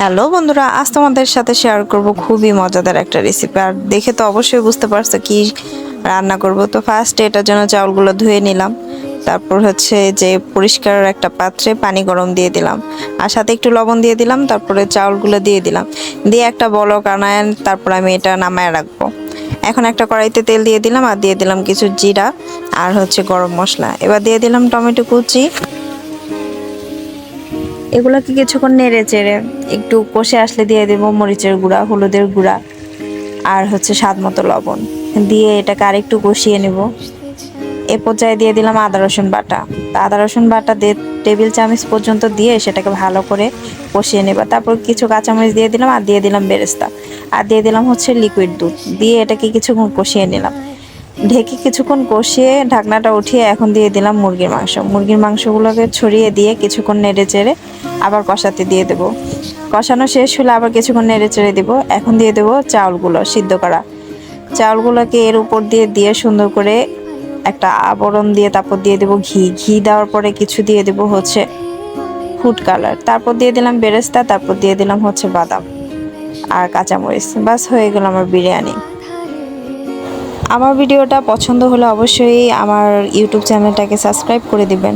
Hello বন্ধুরা, আজ তোমাদের সাথে শেয়ার করব খুবই মজাদার একটা রেসিপি আর দেখে তো অবশ্যই বুঝতে পারছ কি রান্না করব। তো ফার্স্ট এটার জন্য চাউলগুলো ধুয়ে নিলাম, তারপর হচ্ছে যে পরিষ্কার একটা পাত্রে পানি গরম দিয়ে দিলাম আর সাথে একটু লবণ দিয়ে দিলাম, তারপরে চাউলগুলো দিয়ে দিলাম। দিয়ে একটা বলক আনায় তারপর আমি এটা নামায় রাখব। এখন একটা কড়াইতে তেল দিয়ে দিলাম আর দিয়ে দিলাম কিছু জিরা আর হচ্ছে গরম মশলা। এবার দিয়ে দিলাম টমেটো কুচি। এগুলোকে কিছুক্ষণ নেড়ে চেড়ে একটু কষে আসলে দিয়ে দেব মরিচের গুঁড়া, হলুদের গুঁড়া আর হচ্ছে স্বাদ মতো লবণ। দিয়ে এটাকে আরেকটু কষিয়ে নেব। এ পর্যায়ে দিয়ে দিলাম আদা, রসুন বাটা। আদা, রসুন বাটা দিয়ে টেবিল চামচ পর্যন্ত দিয়ে সেটাকে ভালো করে কষিয়ে নেবা। তারপর কিছু কাঁচামরিচ দিয়ে দিলাম আর দিয়ে দিলাম বেরেস্তা। আর দিয়ে দিলাম হচ্ছে লিকুইড দুধ। দিয়ে এটাকে কিছুক্ষণ কষিয়ে নিলাম। ঢেকে কিছুক্ষণ কষিয়ে ঢাকনাটা উঠিয়ে এখন দিয়ে দিলাম মুরগির মাংস। মুরগির মাংসগুলোকে ছড়িয়ে দিয়ে কিছুক্ষণ নেড়ে চেড়ে আবার কষাতে দিয়ে দেব। কষানো শেষ হলে আবার কিছুক্ষণ নেড়ে চেড়ে দেবো। এখন দিয়ে দেবো চাউলগুলো সিদ্ধ করা। চাউলগুলোকে এর উপর দিয়ে দিয়ে সুন্দর করে একটা আবরণ দিয়ে তারপর দিয়ে দেবো ঘি। ঘি দেওয়ার পরে কিছু দিয়ে দেবো হচ্ছে ফুড কালার তারপর দিয়ে দিলাম বেরেস্তা, তারপর দিয়ে দিলাম হচ্ছে বাদাম আর কাঁচামরিচ। বাস হয়ে গেল আমার বিরিয়ানি। আমার ভিডিওটা পছন্দ হলে অবশ্যই আমার ইউটিউব চ্যানেলটাকে সাবস্ক্রাইব করে দিবেন।